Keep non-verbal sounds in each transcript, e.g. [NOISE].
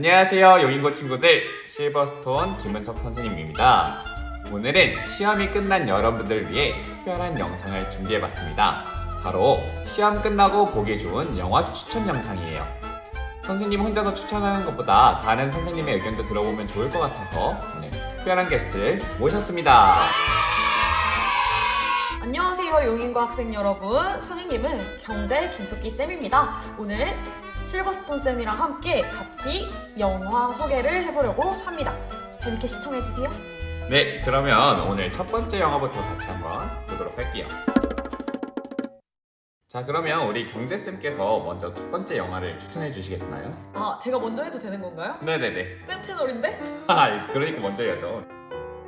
안녕하세요 용인고 친구들. 실버스톤 김은석 선생님입니다. 오늘은 시험이 끝난 여러분들 위해 특별한 영상을 준비해봤습니다. 바로 시험 끝나고 보기 좋은 영화 추천 영상이에요. 선생님 혼자서 추천하는 것보다 다른 선생님의 의견도 들어보면 좋을 것 같아서 오늘 특별한 게스트를 모셨습니다. 안녕하세요 용인고 학생 여러분. 선생님은 경제 김토끼 쌤입니다. 오늘 실버스톤 쌤이랑 함께 같이 영화 소개를 해보려고 합니다 재밌게 시청해주세요 네 그러면 오늘 첫 번째 영화부터 같이 한번 보도록 할게요 자 그러면 우리 경제쌤께서 먼저 첫 번째 영화를 추천해 주시겠나요? 아 제가 먼저 해도 되는 건가요? 네네네 쌤 채널인데? [LAUGHS] 아, 그러니까 먼저 해야죠.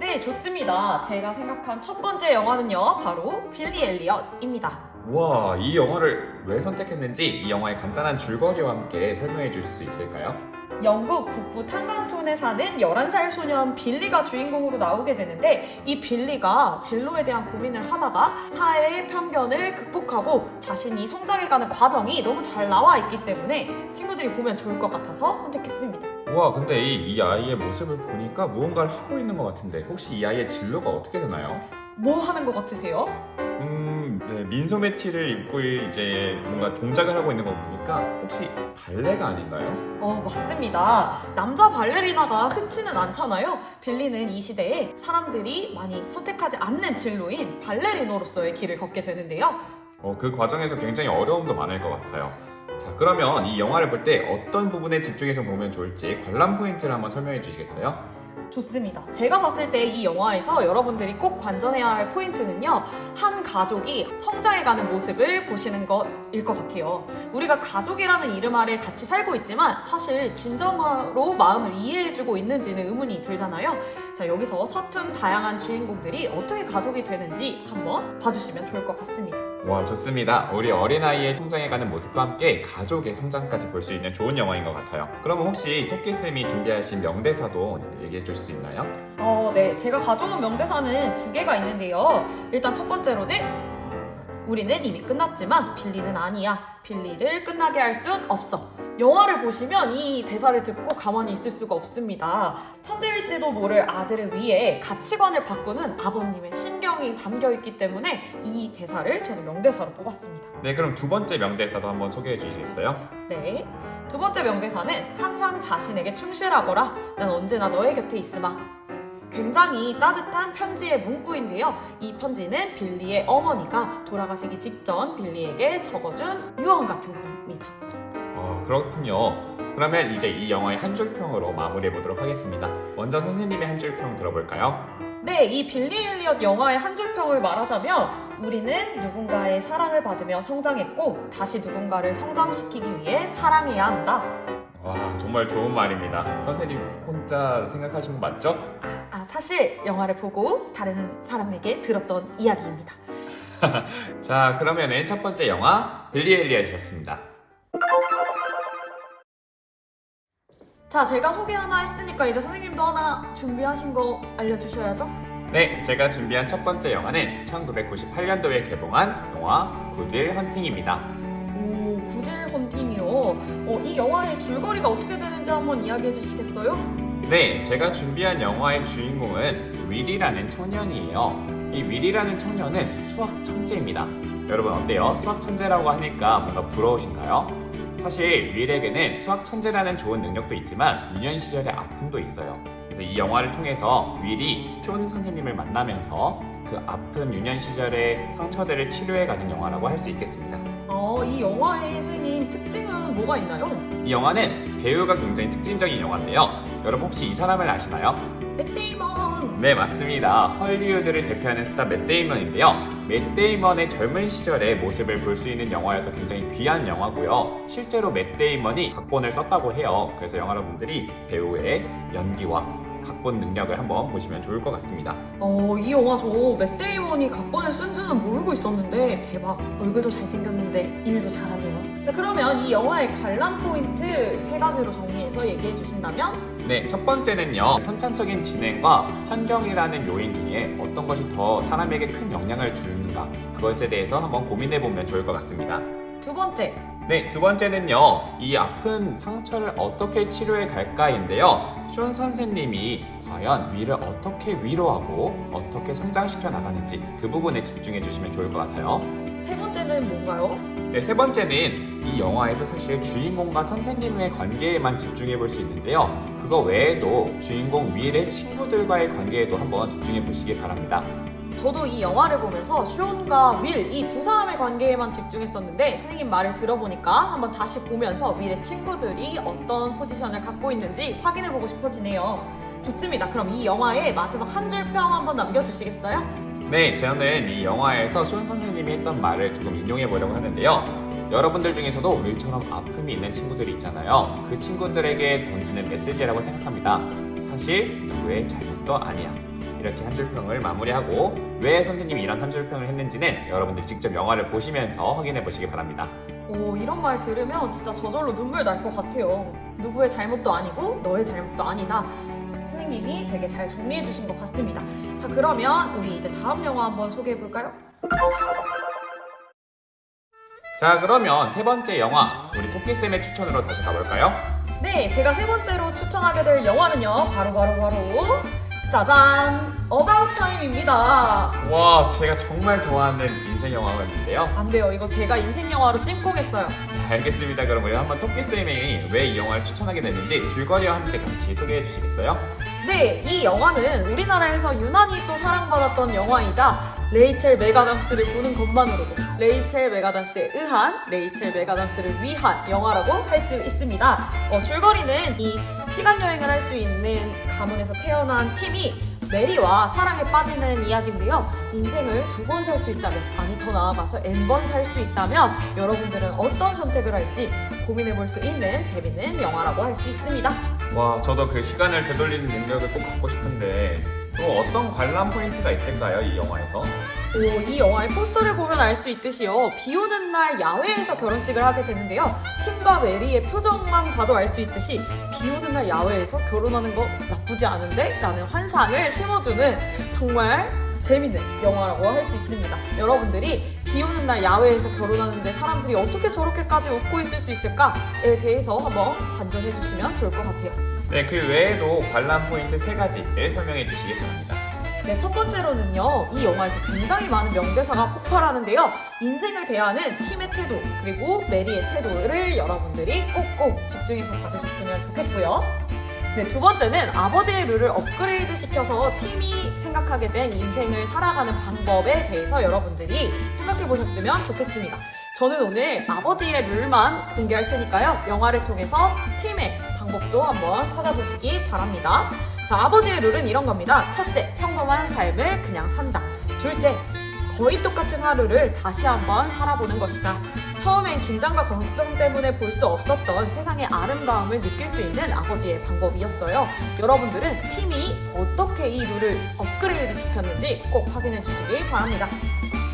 네 좋습니다 제가 생각한 첫 번째 영화는요 바로 빌리 엘리엇입니다 와, 이 영화를 왜 선택했는지 이 영화의 간단한 줄거리와 함께 설명해 주실 수 있을까요? 영국 북부 탄광촌에 사는 11살 소년 빌리가 주인공으로 나오게 되는데 이 빌리가 진로에 대한 고민을 하다가 사회의 편견을 극복하고 자신이 성장해가는 과정이 너무 잘 나와 있기 때문에 친구들이 보면 좋을 것 같아서 선택했습니다. 와, 근데 이, 이 아이의 모습을 보니까 무언가를 하고 있는 것 같은데 혹시 이 아이의 진로가 어떻게 되나요? 뭐 하는 것 같으세요? 음, 네, 민소매 티를 입고 이제 뭔가 동작을 하고 있는 거 보니까 혹시 발레가 아닌가요? 어, 맞습니다. 남자 발레리나가 흔치는 않잖아요. 빌리는 이 시대에 사람들이 많이 선택하지 않는 진로인 발레리노로서의 길을 걷게 되는데요. 어, 그 과정에서 굉장히 어려움도 많을 것 같아요. 자, 그러면 이 영화를 볼 때 어떤 부분에 집중해서 보면 좋을지 관람 포인트를 한번 설명해 주시겠어요? 좋습니다. 제가 봤을 때 이 영화에서 여러분들이 꼭 관전해야 할 포인트는요. 한 가족이 성장해가는 모습을 보시는 것일 것 같아요. 우리가 가족이라는 이름 아래 같이 살고 있지만 사실 진정으로 마음을 이해해주고 있는지는 의문이 들잖아요. 자, 여기서 서툰 다양한 주인공들이 어떻게 가족이 되는지 한번 봐주시면 좋을 것 같습니다. 와 좋습니다. 우리 어린아이의 성장해가는 모습과 함께 가족의 성장까지 볼 수 있는 좋은 영화인 것 같아요. 그러면 혹시 토끼쌤이 준비하신 명대사도 얘기해 줄 수 있나요? 어, 네. 제가 가져온 명대사는 두 개가 있는데요. 일단 첫 번째로는 우리는 이미 끝났지만 빌리는 아니야. 빌리를 끝나게 할 순 없어. 영화를 보시면 이 대사를 듣고 가만히 있을 수가 없습니다. 천재일지도 모를 아들을 위해 가치관을 바꾸는 아버님의 심경이 담겨 있기 때문에 이 대사를 저는 명대사로 뽑았습니다. 네 그럼 두 번째 명대사도 한번 소개해 주시겠어요? 네. 두 번째 명대사는 항상 자신에게 충실하거라. 난 언제나 너의 곁에 있으마. 굉장히 따뜻한 편지의 문구인데요. 이 편지는 빌리의 어머니가 돌아가시기 직전 빌리에게 적어준 유언 같은 겁니다. 아 그렇군요. 그러면 이제 이 영화의 한 줄평으로 마무리해 보도록 하겠습니다. 먼저 선생님의 한 줄평 들어볼까요? 네, 이 빌리 엘리엇 영화의 한 줄평을 말하자면 우리는 누군가의 사랑을 받으며 성장했고 다시 누군가를 성장시키기 위해 사랑해야 한다. 와 정말 좋은 말입니다. 선생님 혼자 생각하신 거 맞죠? 아, 사실 영화를 보고 다른 사람에게 들었던 이야기입니다. [LAUGHS] 자 그러면은 첫 번째 영화 빌리 엘리엇이었습니다. 자, 제가 소개 하나 했으니까 이제 선생님도 하나 준비하신 거 알려주셔야죠. 네, 제가 준비한 첫 번째 영화는 1998년도에 개봉한 영화 굿윌 헌팅입니다. 오, 구딜 헌팅이요. 어, 이 영화의 줄거리가 어떻게 되는지 한번 이야기해 주시겠어요? 네, 제가 준비한 영화의 주인공은 윌이라는 청년이에요. 이 윌이라는 청년은 수학 천재입니다. 여러분 어때요? 수학 천재라고 하니까 뭔가 부러우신가요? 사실 윌에게는 수학 천재라는 좋은 능력도 있지만 유년 시절의 아픔도 있어요. 그래서 이 영화를 통해서 윌이 촌 선생님을 만나면서 그 아픈 유년 시절의 상처들을 치료해가는 영화라고 할 수 있겠습니다. 어, 이 영화의 선생님 특징은 뭐가 있나요? 이 영화는 배우가 굉장히 특징적인 영화인데요. 여러분 혹시 이 사람을 아시나요? 맷 데이먼. 네 맞습니다. 헐리우드를 대표하는 스타 맷 데이먼인데요. 맷 데이먼의 젊은 시절의 모습을 볼 수 있는 영화여서 굉장히 귀한 영화고요. 실제로 맷 데이먼이 각본을 썼다고 해요. 그래서 여러분들이 배우의 연기와 각본 능력을 한번 보시면 좋을 것 같습니다. 어, 이 영화 저 맷 데이먼이 각본을 쓴 줄은 모르고 있었는데 대박. 얼굴도 잘생겼는데 일도 잘하네요. 자, 그러면 이 영화의 관람 포인트 세 가지로 정리해서 얘기해 주신다면? 네, 첫 번째는요. 선천적인 진행과 환경이라는 요인 중에 어떤 것이 더 사람에게 큰 영향을 주는가 그것에 대해서 한번 고민해 보면 좋을 것 같습니다. 두 번째, 네, 두 번째는요. 이 아픈 상처를 어떻게 치료해 갈까인데요. 쇼 선생님이 과연 위를 어떻게 위로하고 어떻게 성장시켜 나가는지 그 부분에 집중해 주시면 좋을 것 같아요. 세 번째는 뭔가요? 네, 세 번째는 이 영화에서 사실 주인공과 선생님의 관계에만 집중해 볼 수 있는데요. 그거 외에도 주인공 윌의 친구들과의 관계에도 한번 집중해 보시기 바랍니다. 저도 이 영화를 보면서 쇼온과 윌 이 두 사람의 관계에만 집중했었는데 선생님 말을 들어보니까 한번 다시 보면서 윌의 친구들이 어떤 포지션을 갖고 있는지 확인해 보고 싶어지네요. 좋습니다. 그럼 이 영화의 마지막 한 줄 평 한번 남겨주시겠어요? 네, 저는 이 영화에서 쇼 선생님이 했던 말을 조금 인용해 보려고 하는데요. 여러분들 중에서도 윌처럼 아픔이 있는 친구들이 있잖아요. 그 친구들에게 던지는 메시지라고 생각합니다. 사실 누구의 잘못도 아니야. 이렇게 한 줄평을 마무리하고 왜 선생님이 이런 한 줄평을 했는지는 여러분들이 직접 영화를 보시면서 확인해 보시기 바랍니다. 오 이런 말 들으면 진짜 저절로 눈물 날 것 같아요. 누구의 잘못도 아니고 너의 잘못도 아니다. 선생님이 되게 잘 정리해 주신 것 같습니다. 자 그러면 우리 이제 다음 영화 한번 소개해 볼까요? 자, 그러면 세 번째 영화 우리 토끼쌤의 추천으로 다시 가볼까요? 네, 제가 세 번째로 추천하게 될 영화는요. 바로 바로 바로 짜잔! 어바웃 타임입니다. 와, 제가 정말 좋아하는 인생 영화였는데요. 안 돼요. 이거 제가 인생 영화로 찜고겠어요. 네, 알겠습니다. 그럼 우리 한번 토끼쌤이 왜 이 영화를 추천하게 됐는지 줄거리와 함께 같이 소개해 주시겠어요? 네, 이 영화는 우리나라에서 유난히 또 사랑받았던 영화이자 레이첼 메가담스를 보는 것만으로도 레이첼 메가담스에 의한 레이첼 메가담스를 위한 영화라고 할 수 있습니다. 어, 줄거리는 이 시간 여행을 할 수 있는 가문에서 태어난 팀이 메리와 사랑에 빠지는 이야기인데요. 인생을 두 번 살 수 있다면, 아니 더 나아가서 N번 살 수 있다면 여러분들은 어떤 선택을 할지 고민해 볼 수 있는 재밌는 영화라고 할 수 있습니다. 와, 저도 그 시간을 되돌리는 능력을 꼭 갖고 싶은데 또 어떤 관람 포인트가 있을까요, 이 영화에서? 오, 이 영화의 포스터를 보면 알 수 있듯이요. 비 오는 날 야외에서 결혼식을 하게 되는데요. 팀과 메리의 표정만 봐도 알 수 있듯이 비 오는 날 야외에서 결혼하는 거 나쁘지 않은데? 라는 환상을 심어주는 정말 재밌는 영화라고 할 수 있습니다. 여러분들이 비 오는 날 야외에서 결혼하는데 사람들이 어떻게 저렇게까지 웃고 있을 수 있을까에 대해서 한번 반전해 주시면 좋을 것 같아요. 네, 그 외에도 관람 포인트 세 가지를 설명해 주시기 바랍니다. 네, 첫 번째로는요, 이 영화에서 굉장히 많은 명대사가 폭발하는데요. 인생을 대하는 팀의 태도, 그리고 메리의 태도를 여러분들이 꼭꼭 집중해서 봐주셨으면 좋겠고요. 네, 두 번째는 아버지의 룰을 업그레이드 시켜서 팀이 생각하게 된 인생을 살아가는 방법에 대해서 여러분들이 생각해 보셨으면 좋겠습니다. 저는 오늘 아버지의 룰만 공개할 테니까요. 영화를 통해서 팀의 방법도 한번 찾아보시기 바랍니다. 자, 아버지의 룰은 이런 겁니다. 첫째, 평범한 삶을 그냥 산다. 둘째, 거의 똑같은 하루를 다시 한번 살아보는 것이다. 처음엔 긴장과 걱정 때문에 볼 수 없었던 세상의 아름다움을 느낄 수 있는 아버지의 방법이었어요. 여러분들은 팀이 어떻게 이 룰을 업그레이드 시켰는지 꼭 확인해 주시기 바랍니다.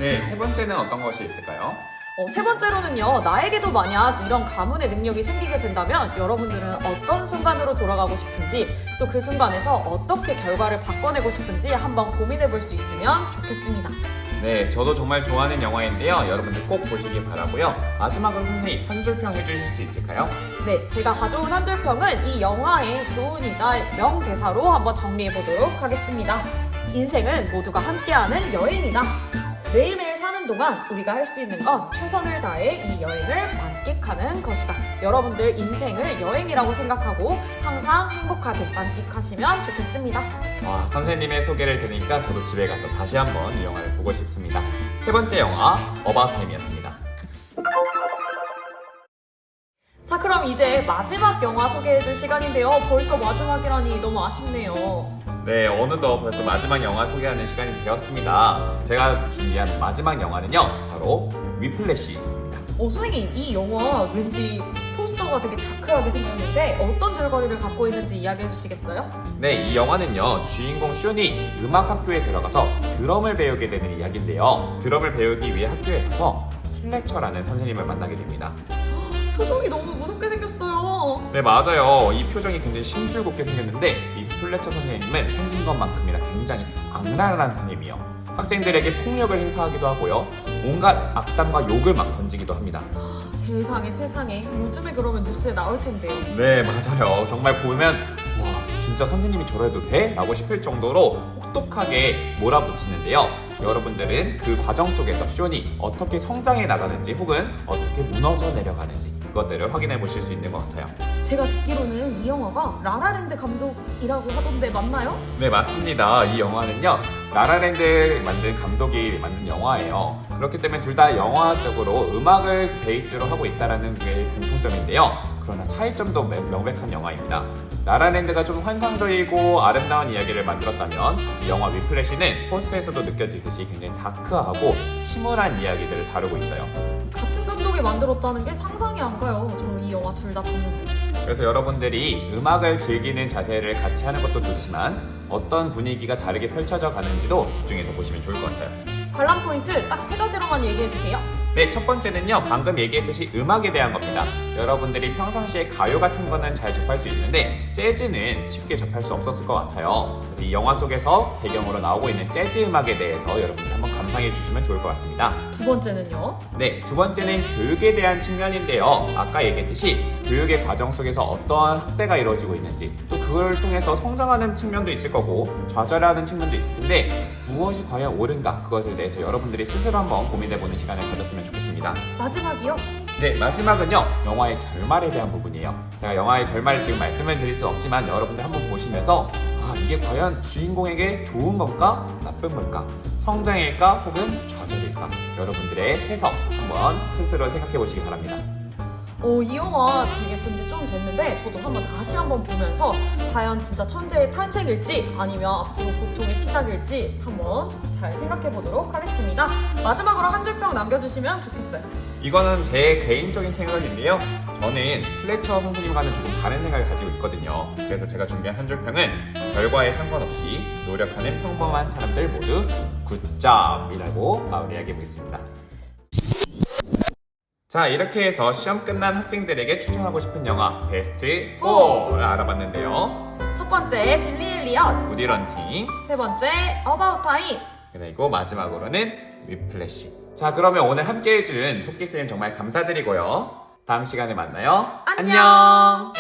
네, 세 번째는 어떤 것이 있을까요? 어, 세 번째로는요, 나에게도 만약 이런 가문의 능력이 생기게 된다면 여러분들은 어떤 순간으로 돌아가고 싶은지 또 그 순간에서 어떻게 결과를 바꿔내고 싶은지 한번 고민해 볼 수 있으면 좋겠습니다. 네, 저도 정말 좋아하는 영화인데요. 여러분들 꼭 보시기 바라고요. 마지막으로 선생님 한 줄평 해주실 수 있을까요? 네, 제가 가져온 한 줄평은 이 영화의 교훈이자 명대사로 한번 정리해 보도록 하겠습니다. 인생은 모두가 함께하는 여행이다. 매일매일 동안 우리가 할 수 있는 건 최선을 다해 이 여행을 만끽하는 것이다. 여러분들 인생을 여행이라고 생각하고 항상 행복하게 만끽하시면 좋겠습니다. 와, 선생님의 소개를 들으니까 저도 집에 가서 다시 한번 이 영화를 보고 싶습니다. 세 번째 영화 어바웃 타임이었습니다. 그럼 이제 마지막 영화 소개해 줄 시간인데요. 벌써 마지막이라니 너무 아쉽네요. 네, 어느덧 벌써 마지막 영화 소개하는 시간이 되었습니다. 제가 준비한 마지막 영화는요, 바로 위플래시입니다. 어, 선생님, 이 영화 왠지 포스터가 되게 다크하게 생겼는데 어떤 줄거리를 갖고 있는지 이야기해 주시겠어요? 네, 이 영화는요, 주인공 쇼니 음악 학교에 들어가서 드럼을 배우게 되는 이야기인데요. 드럼을 배우기 위해 학교에 가서 플래처라는 선생님을 만나게 됩니다. [GASPS] 표정이 너무 무섭게 생겼어요. 네, 맞아요. 이 표정이 굉장히 심술궂게 생겼는데, 이 플래처 선생님은 생긴 것만큼이나 굉장히 악랄한 선생님이요. 학생들에게 폭력을 행사하기도 하고요. 온갖 악담과 욕을 막 던지기도 합니다. 세상에 세상에 요즘에 그러면 뉴스에 나올 텐데요. 네, 맞아요. 정말 보면 와, 진짜 선생님이 저래도 돼? 라고 싶을 정도로 혹독하게 몰아붙이는데요. 여러분들은 그 과정 속에서 쇼니 어떻게 성장해 나가는지 혹은 어떻게 무너져 내려가는지 그것들을 확인해 보실 수 있는 것 같아요. 제가 듣기로는 이 영화가 라라랜드 감독이라고 하던데 맞나요? 네, 맞습니다. 이 영화는요, 라라랜드 만든 감독이 만든 영화예요. 그렇기 때문에 둘 다 영화적으로 음악을 베이스로 하고 있다는 게 공통점인데요. 그러나 차이점도 명- 명백한 영화입니다. 라라랜드가 좀 환상적이고 아름다운 이야기를 만들었다면 이 영화 위플래시는 포스터에서도 느껴지듯이 굉장히 다크하고 침울한 이야기들을 다루고 있어요. 감독이 만들었다는 게 상상이 안 가요. 저이 영화 둘 다 봤는데. 그래서 여러분들이 음악을 즐기는 자세를 같이 하는 것도 좋지만 어떤 분위기가 다르게 펼쳐져 가는지도 집중해서 보시면 좋을 것 같아요. 관람 포인트 딱 세 가지로만 얘기해 주세요. 네, 첫 번째는요, 방금 얘기했듯이 음악에 대한 겁니다. 여러분들이 평상시에 가요 같은 거는 잘 접할 수 있는데, 재즈는 쉽게 접할 수 없었을 것 같아요. 그래서 이 영화 속에서 배경으로 나오고 있는 재즈 음악에 대해서 여러분들 한번 감상해 주시면 좋을 것 같습니다. 두 번째는요. 네, 두 번째는 교육에 대한 측면인데요. 아까 얘기했듯이 교육의 과정 속에서 어떠한 학대가 이루어지고 있는지, 또 그걸 통해서 성장하는 측면도 있을 거고, 좌절하는 측면도 있을 텐데, 무엇이 과연 옳은가? 그것에 대해서 여러분들이 스스로 한번 고민해보는 시간을 가졌으면 좋겠습니다. 마지막이요. 네, 마지막은요, 영화의 결말에 대한 부분이에요. 제가 영화의 결말을 지금 말씀을 드릴 수 없지만 여러분들 한번 보시면서, 아, 이게 과연 주인공에게 좋은 건가? 나쁜 건가? 성장일까? 혹은 좌절일까? 여러분들의 해석 한번 스스로 생각해 보시기 바랍니다. 어, 이 영화 되게 본지좀 됐는데 저도 한번 다시 한번 보면서 과연 진짜 천재의 탄생일지 아니면 앞으로 고통의 시작일지 한번 잘 생각해 보도록 하겠습니다. 마지막으로 한 줄평 남겨주시면 좋겠어요. 이거는 제 개인적인 생각인데요. 저는 플래처 선생님과는 조금 다른 생각을 가지고 있거든요. 그래서 제가 준비한 한 줄평은 결과에 상관없이 노력하는 평범한 사람들 모두 굿잡이라고 마무리하게 보겠습니다. 자, 이렇게 해서 시험 끝난 학생들에게 추천하고 싶은 영화 베스트 4를 알아봤는데요. 첫 번째 빌리 엘리엇, 우디 런팅, 세 번째 어바웃 타임. 그리고 마지막으로는 위플래시. 자, 그러면 오늘 함께 해준 토끼쌤 정말 감사드리고요. 다음 시간에 만나요. 안녕. 안녕.